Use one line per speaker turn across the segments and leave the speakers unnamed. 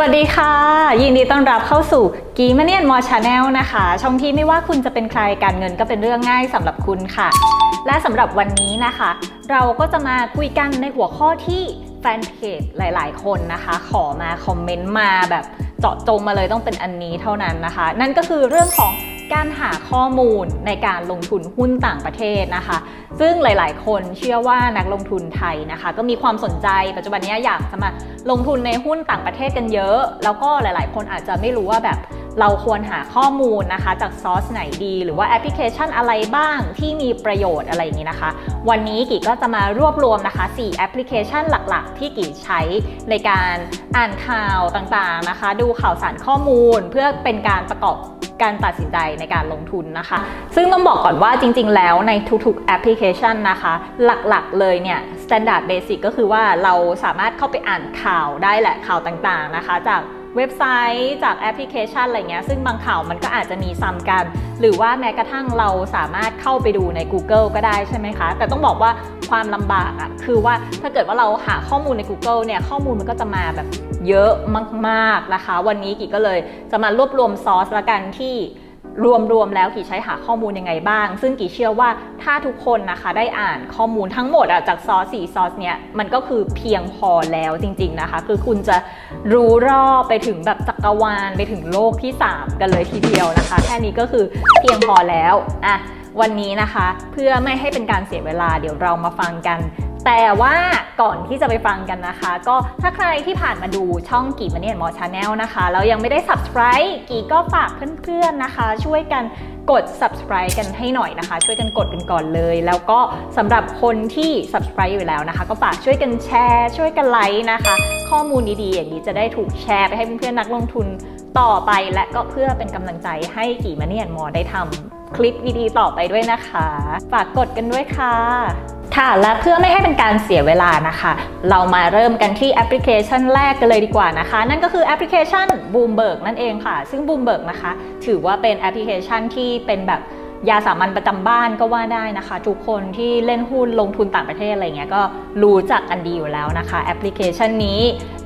วัสดีค่ะ ยินดีต้อนรับเข้าสู่กีมาเนียนมอชาแนลนะคะ ช่องที่ไม่ว่าคุณจะเป็นใครการเงินก็เป็นเรื่องง่ายสำหรับคุณค่ะ และสำหรับวันนี้นะคะ เราก็จะมาคุยกันในหัวข้อที่แฟนเพจหลาย ๆ คนนะคะ ขอมาคอมเมนต์มาแบบเจาะจงมาเลยต้องเป็นอันนี้เท่านั้นนะคะ นั่นก็คือเรื่องของ การหาข้อมูลในการลงทุนหุ้นต่างประเทศนะคะ ซึ่งหลาย ๆ คนเชื่อว่านักลงทุนไทยนะคะ ก็มีความสนใจปัจจุบันนี้อยากจะมาลงทุนในหุ้นต่างประเทศกันเยอะ แล้วก็หลาย ๆ คนอาจจะไม่รู้ว่าแบบเราควรหาข้อมูลนะคะ จากซอสไหนดี หรือว่าแอปพลิเคชันอะไรบ้างที่มีประโยชน์อะไรอย่างนี้นะคะ วันนี้กีก็จะมารวบรวมนะคะ 4 แอปพลิเคชันหลักๆ ที่กีใช้ในการอ่านข่าวต่างๆนะคะ ดูข่าวสารข้อมูลเพื่อเป็นการประกอบ การตัดสินใจในการลงทุนนะคะ ซึ่งต้องบอกก่อนว่าจริง ๆ แล้วในทุกๆแอปพลิเคชันนะคะ หลักๆเลยเนี่ย standard basic ก็คือว่าเราสามารถเข้าไปอ่านข่าวได้แหละข่าวต่างๆนะคะ จากเว็บไซต์จากแอปพลิเคชันอะไรเงี้ยซึ่งบางข่าวมันก็อาจจะมีซ้ำกัน หรือว่าแม้กระทั่งเราสามารถเข้าไปดูใน Google ก็ได้ใช่ไหมคะ แต่ต้องบอกว่าความลำบากอะคือว่าถ้าเกิดว่าเราหาข้อมูลใน Google เนี่ยข้อมูลมันก็จะมาแบบ เยอะมากๆนะคะ วันนี้กีก็เลยจะมารวบรวมซอสละกันที่รวมๆแล้วกี่ใช้หาข้อมูลยังไงบ้าง ซึ่งกี่เชื่อว่าถ้าทุกคนนะคะได้อ่านข้อมูลทั้งหมดจากซอสสี่ซอสเนี้ยมันก็คือเพียงพอแล้วจริงๆนะคะ คือคุณจะรู้รอบไปถึงแบบจักรวาลไปถึงโลกที่ 3 กันเลยทีเดียวนะคะ แค่นี้ก็คือเพียงพอแล้วอะวันนี้นะคะเพื่อไม่ให้เป็นการเสียเวลาเดี๋ยวเรามาฟังกัน แต่ว่าก่อนที่จะไปฟังกันนะคะ ก็ถ้าใครที่ผ่านมาดูช่องกีมาเนียนมอชาแนลนะคะแล้วยังไม่ได้ subscribe กีก็ฝากเพื่อนๆนะคะ ช่วยกันกด subscribe กันให้หน่อยนะคะ ช่วยกันกดกันก่อนเลย แล้วก็สำหรับคนที่ subscribe อยู่แล้วนะคะ ก็ฝากช่วยกันแชร์ ช่วยกันไลค์นะคะ ข้อมูลดีๆ อย่างนี้จะได้ถูกแชร์ไปให้เพื่อนๆนักลงทุนต่อไป และก็เพื่อเป็นกำลังใจให้กีมาเนียนมอได้ทำคลิปดีๆต่อไปด้วยนะคะ ฝากกดกันด้วยค่ะ ค่ะและเพื่อไม่ให้เป็นการเสียเวลานะคะ เรามาเริ่มกันที่แอปพลิเคชันแรกกันเลยดีกว่านะคะ นั่นก็คือแอปพลิเคชัน Bloomberg นั่นเองค่ะ ซึ่ง Bloomberg นะคะ ถือว่าเป็นแอปพลิเคชันที่เป็นแบบ ยาสามัญประจำบ้านก็ว่าได้นะคะ ทุกคนที่เล่นหุ้นลงทุนต่างประเทศอะไรเงี้ยก็รู้จักกันดีอยู่แล้วนะคะ แอปพลิเคชันนี้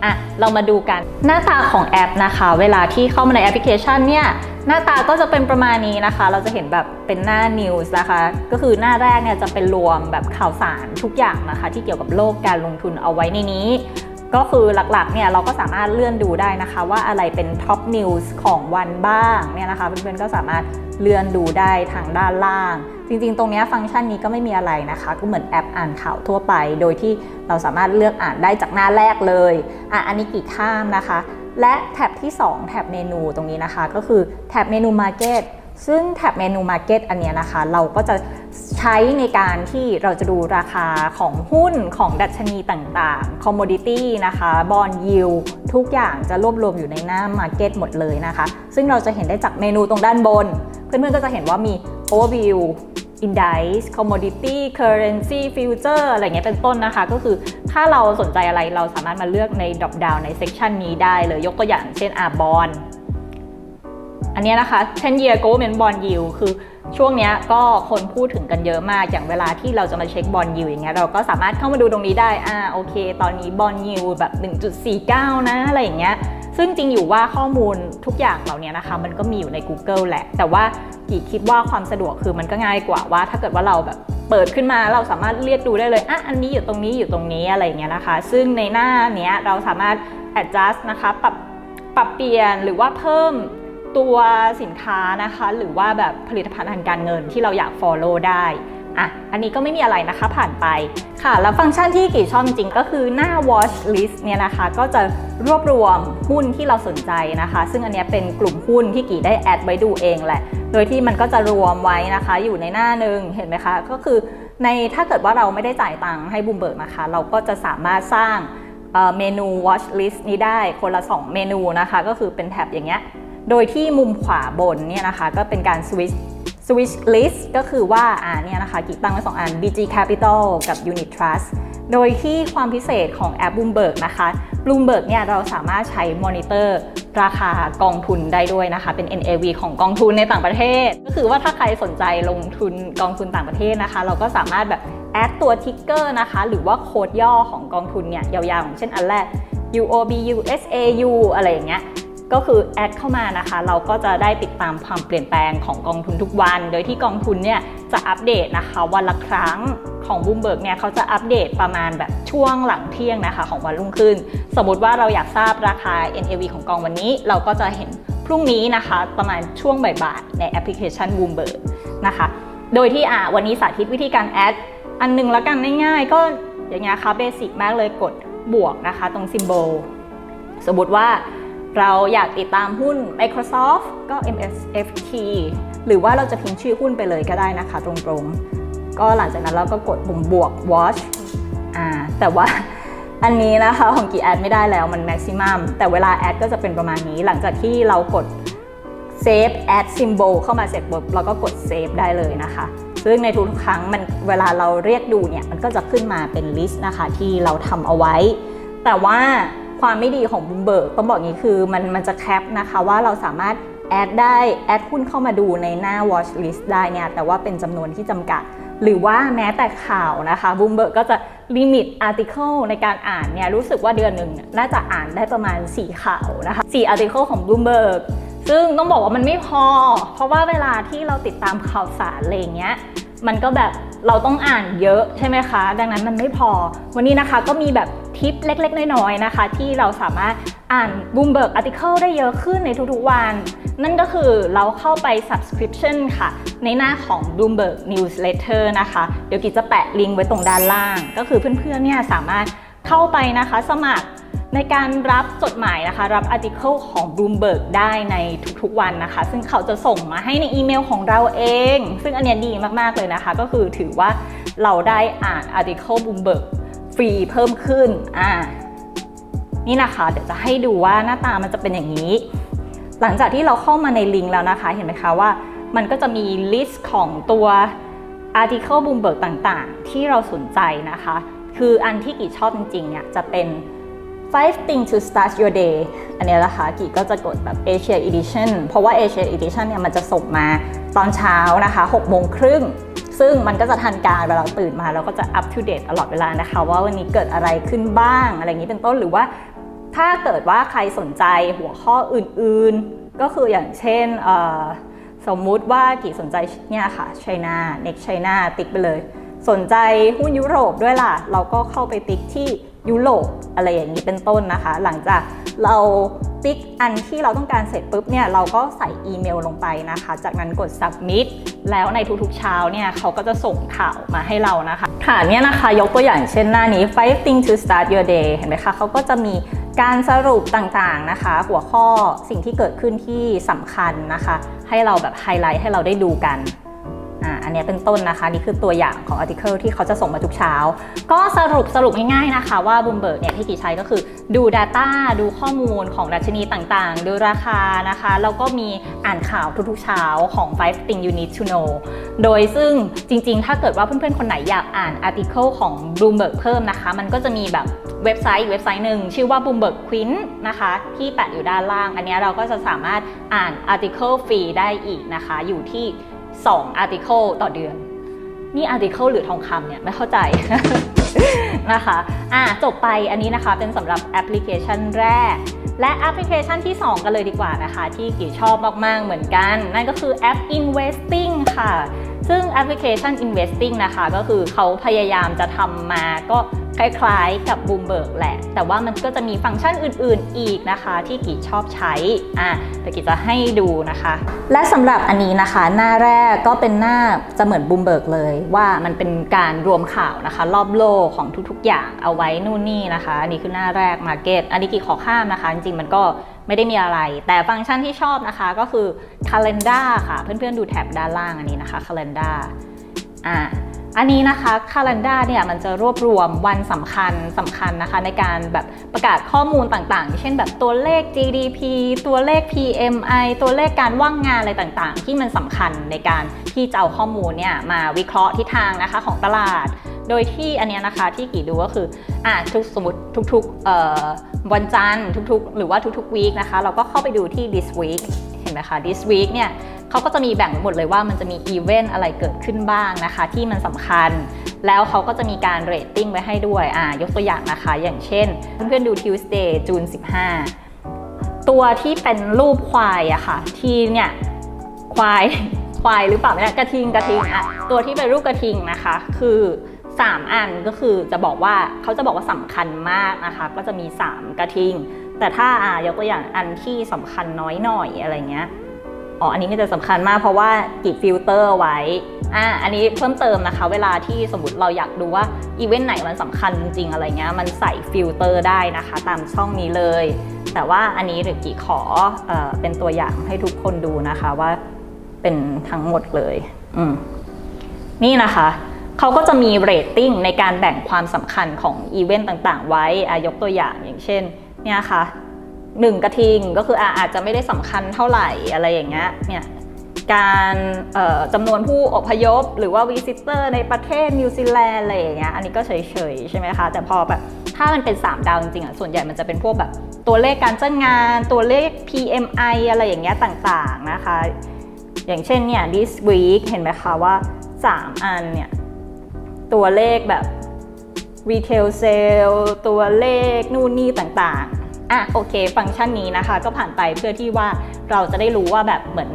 อะเรามาดูกันหน้าตาของแอปนะคะ เวลาที่เข้ามาในแอปพลิเคชันเนี่ยหน้าตาก็จะเป็นประมาณนี้นะคะ เราจะเห็นแบบเป็นหน้า News นะคะ ก็คือหน้าแรกเนี่ยจะเป็นรวมแบบข่าวสารทุกอย่างนะคะ ที่เกี่ยวกับโลกการลงทุนเอาไว้ในนี้ ก็คือหลักๆเนี่ยเราก็สามารถเลื่อนดูได้นะคะ ว่าอะไรเป็นท็อปนิวส์ของวันบ้างเนี่ยนะคะเพื่อนๆก็สามารถเลื่อนดูได้ทางด้านล่าง จริงๆ ตรงเนี้ยฟังก์ชันนี้ก็ไม่มีอะไรนะคะ ก็เหมือนแอปอ่านข่าวทั่วไป โดยที่เราสามารถเลือกอ่านได้จากหน้าแรกเลยอะอันนี้กี่ข้ามนะคะ และแท็บที่ 2 แท็บเมนูตรงนี้นะคะ ก็คือแท็บเมนู Market ซึ่งแท็บเมนู Market อันเนี้ยนะคะ เราก็จะ ใช้ในการที่เราจะดูราคาของหุ้นของดัชนีต่างๆ Commodity นะคะ บอลยิวทุกอย่างจะรวบรวมอยู่ในหน้า Market หมดเลยนะคะ ซึ่งเราจะเห็นได้จากเมนูตรงด้านบน เพื่อนๆก็จะเห็นว่ามี Overview Index Commodity Currency Future อะไรเงี้ยเป็นต้นนะคะ ก็คือถ้าเราสนใจอะไรเราสามารถมาเลือกใน drop down ใน section นี้ได้เลย ยกตัวอย่างเช่นอาบอลอันเนี้ยนะคะ 10 year government bond yield คือ ช่วงนี้ก็คนพูดถึงกันเยอะมาก อย่างเวลาที่เราจะมาเช็คบอลยิวอย่างเงี้ยเราก็สามารถเข้ามาดูตรงนี้ได้ อ่าโอเค ตอนนี้บอลยิวแบบ 1.49 นะอะไรอย่างเงี้ย ซึ่งจริงอยู่ว่าข้อมูลทุกอย่างเหล่านี้นะคะ มันก็มีอยู่ใน Google แหละ แต่ว่ากี่คิดว่าความสะดวกคือมันก็ง่ายกว่าว่า ถ้าเกิดว่าเราแบบเปิดขึ้นมาเราสามารถเรียกดูได้เลยอะอันนี้อยู่ตรงนี้อยู่ตรงนี้อะไรอย่างเงี้ยนะคะ ซึ่งในหน้าเนี้ยเราสามารถ adjust นะคะปรับปรับเปลี่ยนหรือว่าเพิ่ม ตัวสินค้านะคะ หรือว่าแบบผลิตภัณฑ์ทางการเงินที่เราอยาก follow ได้อะอันนี้ก็ไม่มีอะไรนะคะผ่านไปค่ะ แล้วฟังก์ชันที่กี่ชอบจริงก็คือหน้า watch list เนี่ยนะคะ ก็จะรวบรวมหุ้นที่เราสนใจนะคะ ซึ่งอันนี้เป็นกลุ่มหุ้นที่กี่ได้แอดไว้ดูเองแหละ โดยที่มันก็จะรวมไว้นะคะ อยู่ในหน้าหนึ่งเห็นไหมคะ ก็คือในถ้าเกิดว่าเราไม่ได้จ่ายตังค์ให้บูมเบิร์กนะคะ เราก็จะสามารถสร้างเอ่อเมนู watch list นี้ได้คนละ 2 เมนูนะคะ ก็คือเป็นแท็บอย่างเงี้ย โดยที่มุมขวาบนเนี่ยนะคะก็เป็นการ switch switch list ก็คือว่าอ่าเนี่ยนะคะกิตั้งไว้สองอัน BG Capital กับ Unit Trust โดยที่ความพิเศษของแอป Bloomberg นะคะ Bloomberg เนี่ยเราสามารถใช้มอนิเตอร์ราคากองทุนได้ด้วยนะคะ เป็น NAV ของกองทุนในต่างประเทศ ก็คือว่าถ้าใครสนใจลงทุนกองทุนต่างประเทศนะคะ เราก็สามารถแบบแอดตัวทิกเกอร์นะคะ หรือว่าโค้ดย่อของกองทุนเนี่ยยาวๆของเช่นอันแรก UOB USAU อะไรอย่างเงี้ย ก็คือแอดเข้ามานะคะ เราก็จะได้ติดตามความเปลี่ยนแปลงของกองทุนทุกวัน โดยที่กองทุนเนี่ยจะอัปเดตนะคะ วันละครั้งของบูมเบิร์กเนี่ยเขาจะอัปเดตประมาณแบบช่วงหลังเที่ยงนะคะ ของวันรุ่งขึ้น สมมติว่าเราอยากทราบราคา NAV ของกองวันนี้ เราก็จะเห็นพรุ่งนี้นะคะ ประมาณช่วงบ่ายๆในแอปพลิเคชันบูมเบิร์กนะคะ โดยที่อะวันนี้สาธิตวิธีการแอดอันหนึงแล้วกันง่ายๆ ก็อย่างเงี้ยค่ะเบสิกมากเลยกดบวกนะคะ ตรงซิมโบลสมมติว่า เราอยากติดตามหุ้น Microsoft ก็ MSFT หรือว่าเราจะพิมพ์ชื่อหุ้นไปเลยก็ได้นะคะ ตรงๆ ก็หลังจากนั้นเราก็กดปุ่มบวก watch อ่าแต่ว่าอันนี้นะคะของกี่แอดไม่ได้แล้วมัน maximum แต่เวลาแอดก็จะเป็นประมาณนี้ หลังจากที่เรากด save add symbol เข้ามาเสร็จปุ๊บเราก็กด save ได้เลยนะคะ ซึ่งในทุกๆครั้งมันเวลาเราเรียกดูเนี่ย มันก็จะขึ้นมาเป็น list นะคะที่เราทำเอาไว้ แต่ว่า ความไม่ดีของบูมเบิร์กต้องบอกงี้คือมันมันจะแคปนะคะว่าเราสามารถแอดได้แอดหุ้นเข้ามาดูในหน้า watch list ได้เนี่ยแต่ว่าเป็นจำนวนที่จำกัด หรือว่าแม้แต่ข่าวนะคะบูมเบิร์กก็จะลิมิตอาร์ติเคิลในการอ่านเนี่ยรู้สึกว่าเดือนหนึ่งน่าจะอ่านได้ประมาณ 4 ข่าวนะคะ4อาร์ติเคิลของบูมเบิร์กซึ่งต้องบอกว่ามันไม่พอ เพราะว่าเวลาที่เราติดตามข่าวสารอะไรเงี้ยมันก็แบบ เราต้องอ่านเยอะใช่ไหมคะ ดังนั้นมันไม่พอ วันนี้นะคะก็มีแบบทิปเล็กๆ น้อยๆนะคะ ที่เราสามารถอ่าน Bloomberg Article ได้เยอะขึ้นในทุกๆวัน นั่นก็คือเราเข้าไป subscription ค่ะ ในหน้าของ Bloomberg Newsletter นะคะ เดี๋ยวกิจจะแปะลิงก์ไว้ตรงด้านล่าง ก็คือเพื่อนๆเนี่ยสามารถเข้าไปนะคะสมัคร ในการรับจดหมายนะคะ รับอาร์ติเคิลของ Bloomberg ได้ในทุกๆวันนะคะ ซึ่งเขาจะส่งมาให้ในอีเมลของเราเอง ซึ่งอันนี้ดีมากๆเลยนะคะ ก็คือถือว่าเราได้อ่านอาร์ติเคิล Bloomberg ฟรีเพิ่มขึ้นอ่านี่นะคะ เดี๋ยวจะให้ดูว่าหน้าตามันจะเป็นอย่างนี้ หลังจากที่เราเข้ามาในลิงก์แล้วนะคะ เห็นไหมคะว่ามันก็จะมีลิสต์ของตัว article Bloomberg ต่างๆ ที่เราสนใจนะคะ คืออันที่กีชอบจริงๆเนี่ยจะเป็น five things to start your day อันนี้นะคะกีก็จะกดแบบ Asia Edition เพราะว่า Asia Edition เนี่ยมันจะส่งมาตอนเช้านะคะ6โมงครึ่ง ซึ่งมันก็จะทันการเวลาตื่นมาเราก็จะ up to date ตลอดเวลานะคะ ว่าวันนี้เกิดอะไรขึ้นบ้าง อะไรอย่างนี้เป็นต้นหรือว่าถ้าเกิดว่าใครสนใจหัวข้ออื่นๆ ก็คืออย่างเช่นสมมุติว่ากี่สนใจเนี่ยค่ะ China next China ติ๊กไปเลย สนใจหุ้นยุโรปด้วยล่ะ เราก็เข้าไปติ๊กที่ ยุโรปอะไรอย่างนี้เป็นต้นนะคะ หลังจากเราติ๊กอันที่เราต้องการเสร็จปุ๊บเนี่ยเราก็ใส่อีเมลลงไปนะคะ จากนั้นกด submit แล้วในทุกๆเช้าเนี่ยเขาก็จะส่งข่าวมาให้เรานะคะค่ะเนี่ยนะคะยกตัวอย่างเช่นหน้านี้ five things to start your day เห็นไหมคะเขาก็จะมีการสรุปต่างๆนะคะ หัวข้อสิ่งที่เกิดขึ้นที่สำคัญนะคะ ให้เราแบบไฮไลท์ให้เราได้ดูกัน นเนี้เป็นต้นนะคะ นี่คือตัวอย่างของ article ที่เขาจะส่งมาทุกเช้า ก็สรุปสรุปง่ายๆนะคะ ว่า Bloomberg เนี่ยที่กี่ใช้ก็คือดู Data ดูข้อมูลของดัชนีต่างๆ ดูราคานะคะ แล้วก็มีอ่านข่าวทุกๆเช้าของ five things you need to know โดยซึ่งจริงๆ ถ้าเกิดว่าเพื่อนๆ คนไหนอยากอ่าน article ของ Bloomberg เพิ่มนะคะ มันก็จะมีแบบเว็บไซต์อีกเว็บไซต์หนึ่งชื่อว่า Bloomberg Quint นะคะ ที่แปะอยู่ด้านล่าง อันนี้เราก็จะสามารถอ่าน article ฟรีได้อีกนะคะ อยู่ที่ 2 article ต่อเดือน นี่ article หรือทองคำเนี่ยไม่เข้าใจนะคะอะจบไปอันนี้นะคะเป็นสำหรับแอปพลิเคชันแรก และแอปพลิเคชันที่ 2 กันเลยดีกว่านะคะ ที่กี่ชอบมาก ๆ เหมือนกัน นั่นก็คือแอป Investing ค่ะ ซึ่งแอปพลิเคชัน Investing นะคะก็คือเขาพยายามจะทำมาก็คล้ายๆกับ Bloomberg แหละ แต่ว่ามันก็จะมีฟังก์ชันอื่นๆอีกนะคะ ที่กีชอบใช้ อะแต่กีจะให้ดูนะคะ และสำหรับอันนี้นะคะ หน้าแรกก็เป็นหน้าจะเหมือน Bloomberg เลยว่ามันเป็นการรวมข่าวนะคะ รอบโลกของทุกๆอย่างเอาไว้นู่นนี่นะคะ อันนี้คือหน้าแรก Market อันนี้กีขอข้ามนะคะ จริงๆมันก็ ไม่ได้มีอะไร แต่ฟังก์ชันที่ชอบนะคะก็คือ Calendar ค่ะ เพื่อนๆดูแท็บด้านล่างอันนี้นะคะ Calendar อ่าอันนี้นะคะ Calendar เนี่ยมันจะรวบรวมวันสำคัญสำคัญนะคะ ในการแบบประกาศข้อมูลต่างๆ เช่นแบบตัวเลข GDP ตัวเลข PMI ตัวเลขการว่างงานอะไรต่างๆ ที่มันสำคัญในการที่จะเอาข้อมูลเนี่ยมาวิเคราะห์ทิศทางนะคะของตลาด โดยที่อันเนี้ยนะคะที่กี่ดูก็คืออ่าทุกสมมติทุกๆวันจันทร์ทุกๆ หรือว่าทุกๆวีคนะคะ เราก็เข้าไปดูที่ this week เห็นไหมคะ this week เนี่ยเขาก็จะมีแบ่งไว้หมดเลยว่ามันจะมีอีเวนต์อะไรเกิดขึ้นบ้างนะคะ ที่มันสำคัญ แล้วเขาก็จะมีการเรตติ้งไว้ให้ด้วยอ่ายกตัวอย่างนะคะ อย่างเช่น เพื่อนๆดู Tuesday จูน15 ตัวที่เป็นรูปควายอะค่ะ ที่เนี่ยควายควายหรือเปล่าไม่แน่กระทิงกระทิงอะตัวที่เป็นรูปกระทิงนะคะ คือ 3 อันก็คือจะบอกว่าเขาจะบอกว่าสำคัญมากนะคะ ก็จะมี 3 กระทิง แต่ถ้าอ่ายกตัวอย่างอันที่สำคัญน้อยหน่อยอะไรเงี้ยอ๋ออันนี้ก็จะสำคัญมากเพราะว่ากีดฟิลเตอร์ไว้อ่าอันนี้เพิ่มเติมนะคะ เวลาที่สมมติเราอยากดูว่าอีเวนต์ไหนมันสำคัญจริงๆอะไรเงี้ยมันใส่ฟิลเตอร์ได้นะคะ ตามช่องนี้เลย แต่ว่าอันนี้หรือกี่ขอเออเป็นตัวอย่างให้ทุกคนดูนะคะว่าเป็นทั้งหมดเลย อืมนี่นะคะ เขาก็จะมีเรตติ้งในการแบ่งความสำคัญของอีเวนต์ต่างๆ ไว้อายกตัวอย่างอย่างเช่นเนี่ยค่ะหนึ่งกระทิงก็คืออะอาจจะไม่ได้สำคัญเท่าไหร่อะไรอย่างเงี้ยเนี่ยการจำนวนผู้อพยพ หรือว่าวิสิเตอร์ในประเทศนิวซีแลนด์อะไรอย่างเงี้ยอันนี้ก็เฉยๆ ใช่ไหมคะ แต่พอแบบถ้ามันเป็น 3 ดาวจริงๆอะส่วนใหญ่มันจะเป็นพวกแบบตัวเลขการจ้างงานตัวเลข PMI อะไรอย่างเงี้ยต่างๆนะคะ อย่างเช่นเนี่ย this week เห็นไหมคะว่า 3 อันเนี่ย ตัวเลขแบบ retail sale ตัวเลขนู่นนี่ต่างๆ อะโอเค ฟังก์ชันนี้นะคะ ก็ผ่านไปเพื่อที่ว่าเราจะได้รู้ว่าแบบเหมือน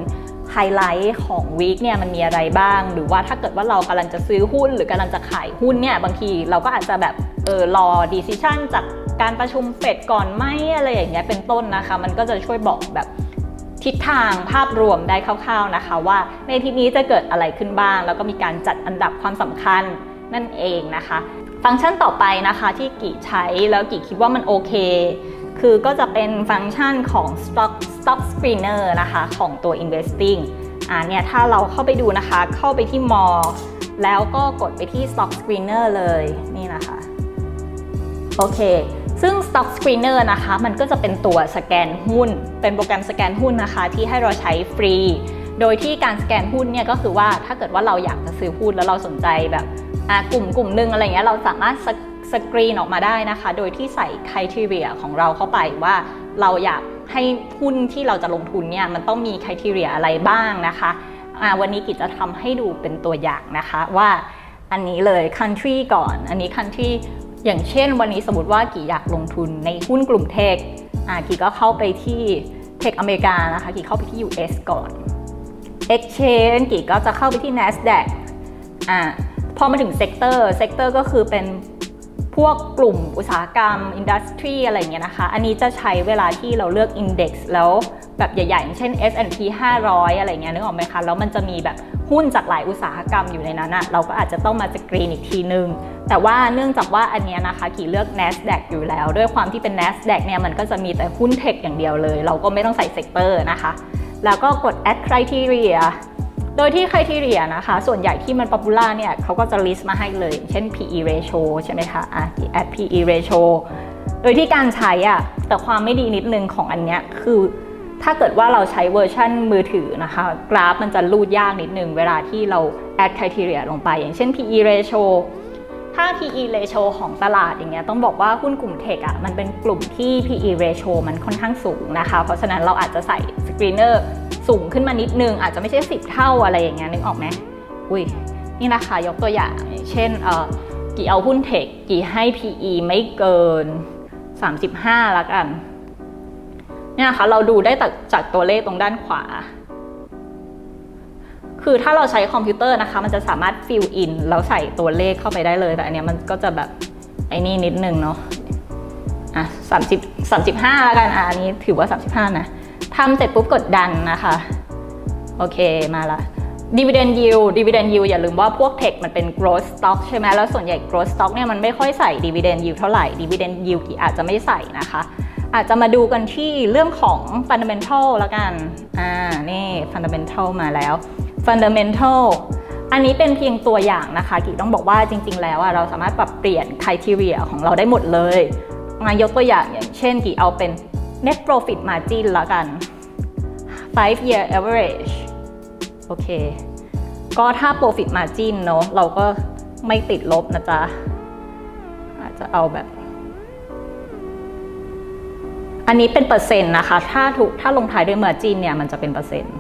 ไฮไลท์ของวีคเนี่ยมันมีอะไรบ้าง หรือว่าถ้าเกิดว่าเรากำลังจะซื้อหุ้น หรือกำลังจะขายหุ้นเนี่ยบางทีเราก็อาจจะแบบเออรอ decision จากการประชุมเฟดก่อนไหมอะไรอย่างเงี้ยเป็นต้นนะคะ มันก็จะช่วยบอกแบบทิศทางภาพรวมได้คร่าวๆนะคะ ว่าในที่นี้จะเกิดอะไรขึ้นบ้าง แล้วก็มีการจัดอันดับความสำคัญ นั่นเองนะคะ ฟังก์ชันต่อไปนะคะที่กี่ใช้แล้วกี่คิดว่ามันโอเค คือก็จะเป็นฟังก์ชันของ stock stock screener นะคะของตัว investing อ่าเนี่ยถ้าเราเข้าไปดูนะคะเข้าไปที่ more แล้วก็กดไปที่ stock screener เลยนี่นะคะ โอเคซึ่ง Stock Screener นะคะ มันก็จะเป็นตัวสแกนหุ้น เป็นโปรแกรมสแกนหุ้นนะคะ ที่ให้เราใช้ฟรี โดยที่การสแกนหุ้นเนี่ยก็คือว่าถ้าเกิดว่าเราอยากจะซื้อหุ้นแล้วเราสนใจแบบ กลุ่มกลุ่มหนึ่งอะไรเงี้ยเราสามารถสกสกรีนออกมาได้นะคะ โดยที่ใส่คุณทีเรียของเราเข้าไปว่าเราอยากให้หุ้นที่เราจะลงทุนเนี่ยมันต้องมีคุณทีเรียอะไรบ้างนะคะะวันนี้กิจจะทำให้ดูเป็นตัวอย่างนะคะว่าอันนี้เลย country ก่อน อันนี้ country อย่างเช่น วันนี้สมมติว่ากี่อยากลงทุนในหุ้นกลุ่มเทคอ่ากี่ก็เข้าไปที่เทคอเมริกานะคะกี่เข้าไปที่ US ก่อน Exchange กี่ก็จะเข้าไปที่ NASDAQ อ่า พอมาถึงเซกเตอร์เซกเตอร์ก็คือเป็นพวกกลุ่มอุตสาหกรรมอินดัสทรีอะไรเงี้ยนะคะ อันนี้จะใช้เวลาที่เราเลือก Index แล้วแบบใหญ่ๆอย่างเช่น S&P 500 อะไรเงี้ยนึกออกไหมคะ แล้วมันจะมีแบบหุ้นจากหลายอุตสาหกรรมอยู่ในนั้นอะเราก็อาจจะต้องมาสกรีนอีกทีนึง แต่ว่าเนื่องจากว่าอันนี้นะคะกี่เลือก NASDAQ อยู่แล้ว ด้วยความที่เป็น NASDAQ เนี่ยมันก็จะมีแต่หุ้นเทคอย่างเดียวเลย เราก็ไม่ต้องใส่เซกเตอร์นะคะ แล้วก็กด add criteria โดยที่คุณทีเรียนะคะ ส่วนใหญ่ที่มันป๊อปปูล่าเนี่ยเขาก็จะ list มาให้เลย เช่น PE ratio ใช่ไหมคะอะ add PE ratio โดยที่การใช้อะแต่ความไม่ดีนิดนึงของอันเนี้ยคือถ้าเกิดว่าเราใช้เวอร์ชันมือถือนะคะ กราฟมันจะรูดยากนิดนึง เวลาที่เรา add criteria ลงไป อย่างเช่น PE ratio ถ้า PE ratio ของตลาดอย่างเงี้ยต้องบอกว่าหุ้นกลุ่มเทคอะมันเป็นกลุ่มที่ PE ratio มันค่อนข้างสูงนะคะ เพราะฉะนั้นเราอาจจะใส่สกรีนเนอร์สูงขึ้นมานิดนึง อาจจะไม่ใช่ 10 เท่าอะไรอย่างเงี้ยนึกออกไหมอุ้ยนี่นะคะยกตัวอย่าง เช่นเอ่อกี่เอาหุ้นเทคกี่ให้ PE ไม่เกิน 35ละกันเนี่ยนะคะเราดูได้จากตัวเลขตรงด้านขวา คือถ้าเราใช้คอมพิวเตอร์นะคะ มันจะสามารถฟิลอินแล้วใส่ตัวเลขเข้าไปได้เลย แต่อันเนี้ยมันก็จะแบบไอ้นี่นิดนึงเนาะอะสามสิบสามสิบห้าแล้วกันอะอันนี้ถือว่า35นะทำเสร็จปุ๊บกดดันนะคะ โอเคมาละ dividend yield dividend yield อย่าลืมว่าพวกเทคมันเป็น growth stock ใช่ไหมแล้วส่วนใหญ่ growth stock เนี่ยมันไม่ค่อยใส่ dividend yield เท่าไหร่ dividend yield กี่อาจจะไม่ใส่นะคะ อาจจะมาดูกันที่เรื่องของ fundamental แล้วกัน อ่า นี่ fundamental มาแล้ว fundamental อันนี้เป็นเพียงตัวอย่างนะคะกี่ต้องบอกว่าจริง ๆ แล้วอะเราสามารถปรับเปลี่ยน criteria ของเราได้หมดเลยมายกตัวอย่างอย่างเช่นกี่เอาเป็น net profit margin ล้วกัน 5 year average โอเค ก็ถ้า profit margin เนอะเราก็ไม่ติดลบนะจ๊ะ อาจจะเอาแบบ อันนี้เป็นเปอร์เซ็นต์นะคะ ถ้าถูกถ้าลงท้ายด้วย margin เนี่ยมันจะเป็นเปอร์เซ็นต์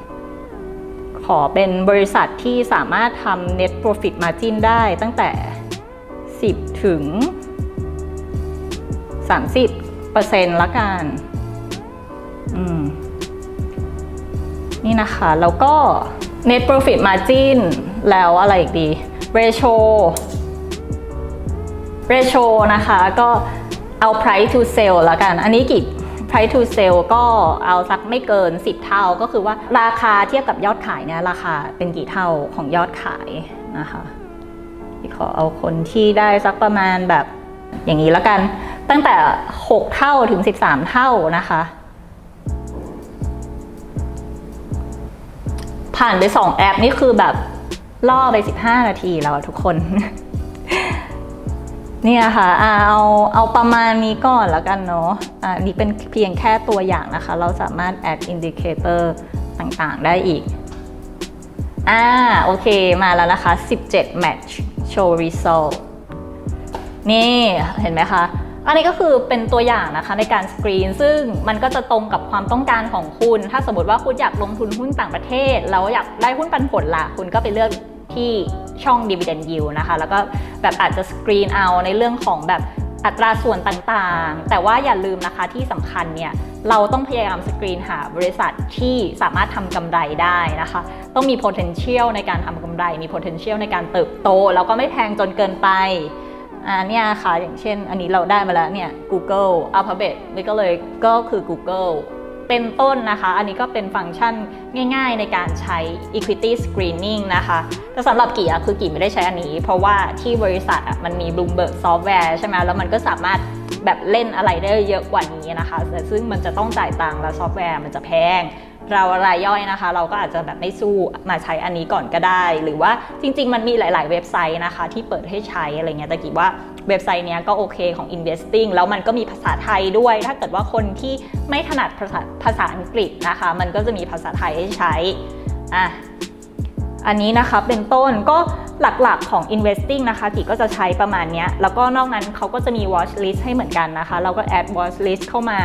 ขอเป็นบริษัทที่สามารถทำ net profit margin ได้ตั้งแต่ 10 ถึง 30เปอร์เซ็นต์ละกันนี่นะคะ แล้วก็ net profit margin แล้วอะไรอีกดี ratio ratio นะคะ ก็เอา price to sale ละกัน อันนี้กี่ price to sale ก็เอาสักไม่เกิน 10 เท่าก็คือว่าราคาเทียบกับยอดขายเนี่ยราคาเป็นกี่เท่าของยอดขายนะคะพี่ขอเอาคนที่ได้สักประมาณแบบอย่างนี้และกัน ตั้งแต่ 6 เท่าถึง 13 เท่านะคะ ผ่านไป 2 แอปนี่คือแบบล่อไป 15 นาทีแล้วทุกคน เนี่ยค่ะอ่าเอาเอาประมาณนี้ก่อนแล้วกันเนาะอ่านี่เป็นเพียงแค่ตัวอย่างนะคะ เราสามารถ add indicator ต่างๆ ได้อีกอ่าโอเคมาแล้วนะคะ 17 match show result นี่เห็นไหมคะ อันนี้ก็คือเป็นตัวอย่างนะคะในการสกรีน ซึ่งมันก็จะตรงกับความต้องการของคุณ ถ้าสมมติว่าคุณอยากลงทุนหุ้นต่างประเทศ แล้วอยากได้หุ้นปันผลล่ะ คุณก็ไปเลือก ที่ช่อง dividend yield นะคะ แล้วก็แบบอาจจะสกรีนเอาในเรื่องของแบบอัตราส่วนต่างๆ แต่ว่าอย่าลืมนะคะที่สำคัญเนี่ยเราต้องพยายามสกรีนหาบริษัทที่สามารถทำกำไรได้นะคะ ต้องมี potential ในการทำกำไร มี potential ในการเติบโต แล้วก็ไม่แพงจนเกินไปอ่าเนี่ค่ะอย่างเช่น อันนี้เราได้มาแล้วเนี่ย Google Alphabet นี่ก็เลยก็คือ Google เป็นต้นนะคะ อันนี้ก็เป็นฟังก์ชันง่าย ๆ ในการใช้ equity screening นะคะ แต่สำหรับกี่อะคือกี่ไม่ได้ใช้อันนี้ เพราะว่าที่บริษัทอะมันมี Bloomberg Software ใช่ไหมแล้วมันก็สามารถแบบเล่นอะไรได้เยอะกว่านี้นะคะ แต่ซึ่งมันจะต้องจ่ายตังค์แล้วซอฟต์แวร์มันจะแพง เรารายย่อยนะคะ เราก็อาจจะแบบไม่สู้มาใช้อันนี้ก่อนก็ได้ หรือว่าจริง ๆ มันมีหลาย ๆ เว็บไซต์นะคะ ที่เปิดให้ใช้อะไรเงี้ยแต่กี่ว่าเว็บไซต์เนี้ยก็โอเคของ investing แล้วมันก็มีภาษาไทยด้วย ถ้าเกิดว่าคนที่ไม่ถนัดภาษาภาษาอังกฤษนะคะ มันก็จะมีภาษาไทยให้ใช้อะอันนี้นะคะเป็นต้นก็หลักๆของ investing นะคะกิก็จะใช้ประมาณเนี้ยแล้วก็นอกนั้นเขาก็จะมี watch list ให้เหมือนกันนะคะ เราก็ add watch list เข้ามา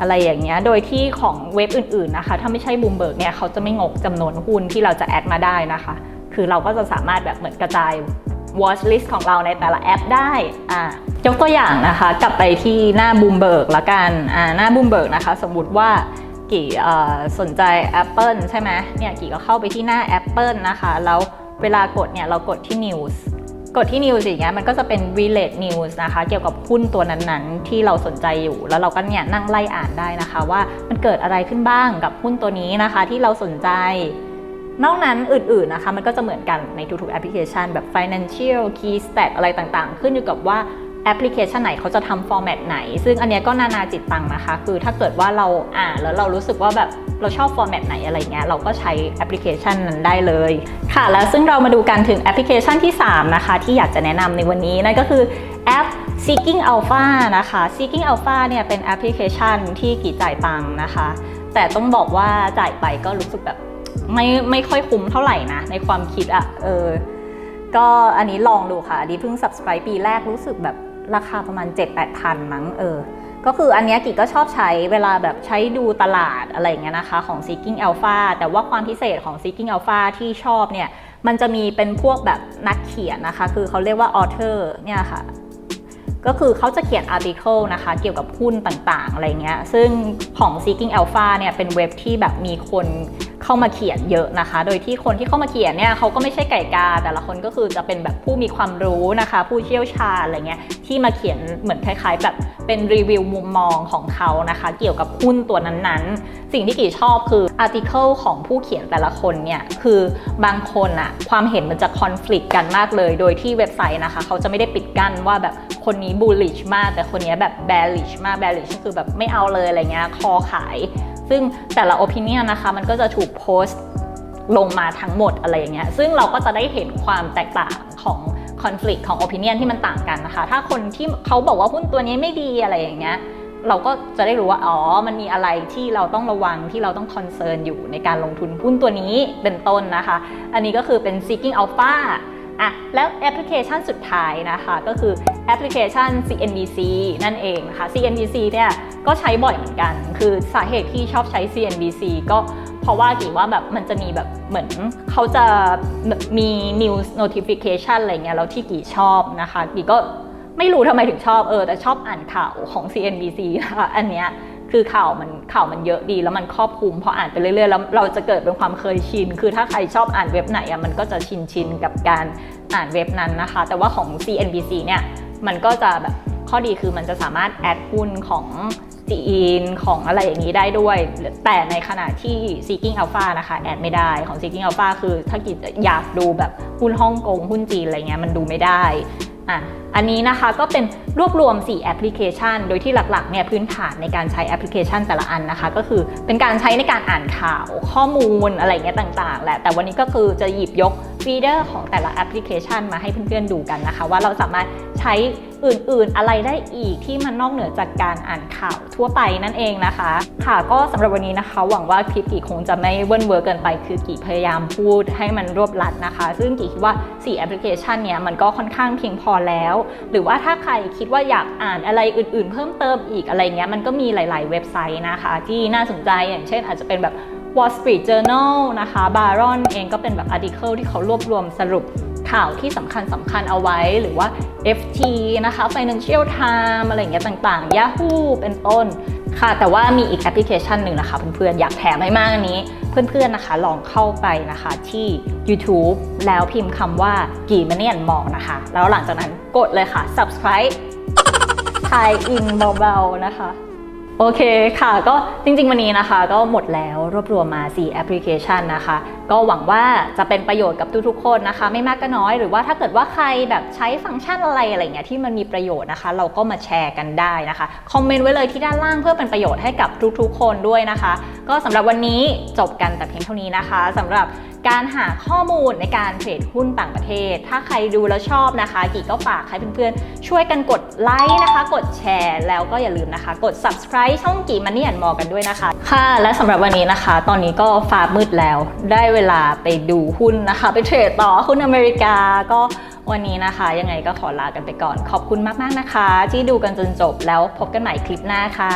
อะไรอย่างเงี้ย โดยที่ของเว็บอื่นๆนะคะ ถ้าไม่ใช่บูมเบิร์กเนี่ยเขาจะไม่งกจำนวนหุ้นที่เราจะแอดมาได้นะคะ คือเราก็จะสามารถแบบเหมือนกระจาย watch list ของเราในแต่ละแอปได้อ่ายกตัวอย่างนะคะ กลับไปที่หน้าบูมเบิร์กละกันอ่าหน้าบูมเบิร์กนะคะ สมมติว่ากี่สนใจ Apple ใช่ไหมเนี่ยกี่ก็เข้าไปที่หน้า Apple นะคะ แล้วเวลากดเนี่ยเรากดที่ news กดที่ news อย่างเงี้ยมันก็จะเป็น relate news นะคะ เกี่ยวกับหุ้นตัวนั้นๆ ที่เราสนใจอยู่ แล้วเราก็เนี่ยนั่งไล่อ่านได้นะคะ ว่ามันเกิดอะไรขึ้นบ้างกับหุ้นตัวนี้นะคะ ที่เราสนใจ นอกนั้นอื่นๆนะคะ มันก็จะเหมือนกันในทุกๆแอปพลิเคชันแบบ financial key stat อะไรต่างๆ ขึ้นอยู่กับว่าแอปพลิเคชันไหนเขาจะทำฟอร์แมตไหน ซึ่งอันเนี้ยก็นานาจิตตังนะคะ คือถ้าเกิดว่าเราอ่านแล้วเรารู้สึกว่าแบบ เราชอบฟอร์แมตไหนอะไรเงี้ยเราก็ใช้แอปพลิเคชันนั้นได้เลยค่ะ แล้วซึ่งเรามาดูกันถึงแอปพลิเคชันที่ 3 นะคะ ที่อยากจะแนะนำในวันนี้นั่นก็คือแอป Seeking Alpha นะคะ Seeking Alpha เนี่ยเป็นแอปพลิเคชันที่กี่จ่ายตังค์นะคะ แต่ต้องบอกว่าจ่ายไปก็รู้สึกแบบไม่ไม่ค่อยคุ้มเท่าไหร่นะ ในความคิดอะเออก็อันนี้ลองดูค่ะอันนี้เพิ่ง subscribe ปีแรกรู้สึกแบบราคาประมาณ 7-8พันมั้งเออ ก็คืออันนี้กิก็ชอบใช้เวลาแบบใช้ดูตลาดอะไรอย่างเงี้ยนะคะของ Seeking Alpha แต่ว่าความพิเศษของ Seeking Alpha ที่ชอบเนี่ยมันจะมีเป็นพวกแบบนักเขียนนะคะ คือเขาเรียกว่า author เนี่ยค่ะก็คือเขาจะเขียน article นะคะเกี่ยวกับหุ้นต่างๆ อะไรเงี้ย ซึ่งของ Seeking Alpha เนี่ยเป็นเว็บที่แบบมีคน เข้ามาเขียนเยอะนะคะ โดยที่คนที่เข้ามาเขียนเนี่ยเขาก็ไม่ใช่ไก่กา แต่ละคนก็คือจะเป็นแบบผู้มีความรู้นะคะ ผู้เชี่ยวชาญอะไรเงี้ยที่มาเขียนเหมือนคล้ายๆ แบบเป็นรีวิวมุมมองของเขานะคะ เกี่ยวกับหุ้นตัวนั้นๆ สิ่งที่กี่ชอบคือ article ของผู้เขียนแต่ละคนเนี่ยคือบางคนอะความเห็นมันจะคอน FLICT กันมากเลย โดยที่เว็บไซต์นะคะ เขาจะไม่ได้ปิดกั้นว่าแบบคนนี้ bullish มาก แต่คนนี้แบบ bearish มาก bearish ก็คือแบบไม่เอาเลยอะไรเงี้ยคอขาย ซึ่งแต่ละ opinion นะคะมันก็จะถูกโพสต์ลงมาทั้งหมดอะไรอย่างเงี้ย ซึ่งเราก็จะได้เห็นความแตกต่างของ conflict ของ opinion ที่มันต่างกันนะคะ ถ้าคนที่เขาบอกว่าหุ้นตัวนี้ไม่ดีอะไรอย่างเงี้ย เราก็จะได้รู้ว่า อ๋อ มันมีอะไรที่เราต้องระวังที่เราต้องคอนเซิร์นอยู่ในการลงทุนหุ้นตัวนี้เป็นต้นนะคะ อันนี้ก็คือเป็น seeking alpha อะแล้วแอปพลิเคชันสุดท้ายนะคะก็คือแอปพลิเคชัน CNBC นั่นเองนะคะ CNBC เนี่ยก็ใช้บ่อยเหมือนกัน คือสาเหตุที่ชอบใช้ CNBC ก็เพราะว่ากี่ว่าแบบมันจะมีแบบเหมือนเขาจะมี news notification อะไรเงี้ยแล้วที่กี่ชอบนะคะกี่ก็ไม่รู้ทำไมถึงชอบเออแต่ชอบอ่านข่าวของ CNBC นะคะอันเนี้ย คือข่าวมันข่าวมันเยอะดี แล้วมันครอบคลุมพออ่านไปเรื่อยๆแล้วเราจะเกิดเป็นความเคยชิน คือถ้าใครชอบอ่านเว็บไหนอะมันก็จะชินชินกับการอ่านเว็บนั้นนะคะ แต่ว่าของ CNBC เนี่ยมันก็จะแบบข้อดีคือมันจะสามารถแอดหุ้นของจีนของอะไรอย่างนี้ได้ด้วย แต่ในขณะที่ Seeking Alpha นะคะแอดไม่ได้ของ Seeking Alpha คือถ้ากิจอยากดูแบบหุ้นฮ่องกงหุ้นจีนอะไรเงี้ยมันดูไม่ได้อะ อันนี้นะคะก็เป็นรวบรวม 4 แอปพลิเคชัน โดยที่หลักๆเนี่ยพื้นฐานในการใช้แอปพลิเคชันแต่ละอันนะคะ ก็คือเป็นการใช้ในการอ่านข่าวข้อมูลอะไรเงี้ยต่างๆแหละแต่วันนี้ก็คือจะหยิบยกฟีเดอร์ของแต่ละแอปพลิเคชันมาให้เพื่อนๆดูกันนะคะ ว่าเราสามารถใช้อื่นๆ อะไรได้อีกที่มันนอกเหนือจากการอ่านข่าวทั่วไปนั่นเองนะคะ ค่ะก็สำหรับวันนี้นะคะ หวังว่าคลิปกี่คงจะไม่เวิ้นเวอร์เกินไป คือกี่พยายามพูดให้มันรวบลัดนะคะ ซึ่งกี่คิดว่า 4 แอปพลิเคชันเนี่ยมันก็ค่อนข้างเพียงพอแล้วหรือว่าถ้าใครคิดว่าอยากอ่านอะไรอื่น ๆ เพิ่มเติมอีกอะไรเงี้ยมันก็มีหลาย ๆ เว็บไซต์นะคะ ที่น่าสนใจอย่างเช่นอาจจะเป็นแบบ Wall Street Journal นะคะ Baron เองก็เป็นแบบ article ที่เขารวบรวมสรุปข่าวที่สำคัญสำคัญเอาไว้หรือว่า FT นะคะ Financial Times อะไรเงี้ยต่างๆ Yahoo เป็นต้นค่ะ แต่ว่ามีอีกแอปพลิเคชันหนึ่งนะคะเพื่อนๆอยากแถมให้มากอันนี้ เพื่อนๆนะคะ ลองเข้าไปนะคะที่ YouTube แล้วพิมพ์คำว่ากี่มเนียนมองนะคะ แล้วหลังจากนั้นกดเลยค่ะ subscribe ทายอินเบาๆนะคะ โอเคค่ะ ก็จริงๆ วันนี้นะคะ ก็หมดแล้วรวบรวมมา 4 แอปพลิเคชันนะคะ ก็หวังว่าจะเป็นประโยชน์กับทุกๆคนนะคะ ไม่มากก็น้อยหรือว่าถ้าเกิดว่าใครแบบใช้ฟังก์ชันอะไรอะไรเงี้ยที่มันมีประโยชน์นะคะ เราก็มาแชร์กันได้นะคะ คอมเมนต์ไว้เลยที่ด้านล่างเพื่อเป็นประโยชน์ให้กับทุกๆ คนด้วยนะคะ ก็สำหรับวันนี้จบกันแต่เพียงเท่านี้นะคะสำหรับการหาข้อมูลในการเทรดหุ้นต่างประเทศ ถ้าใครดูแล้วชอบนะคะกีก็ฝากให้เพื่อนๆ ช่วยกันกดไลค์นะคะ กดแชร์ แล้วก็อย่าลืมนะคะ กด subscribe ช่องกีมันนี่อันมอกันด้วยนะคะ ค่ะ และสำหรับวันนี้นะคะ ตอนนี้ก็ฟ้ามืดแล้ว ได้เวลาไปดูหุ้นนะคะ ไปเทรดต่อหุ้นอเมริกาก็วันนี้นะคะ ยังไงก็ขอลากันไปก่อน ขอบคุณมากๆนะคะ ที่ดูกันจนจบแล้วพบกันใหม่คลิปหน้าค่ะ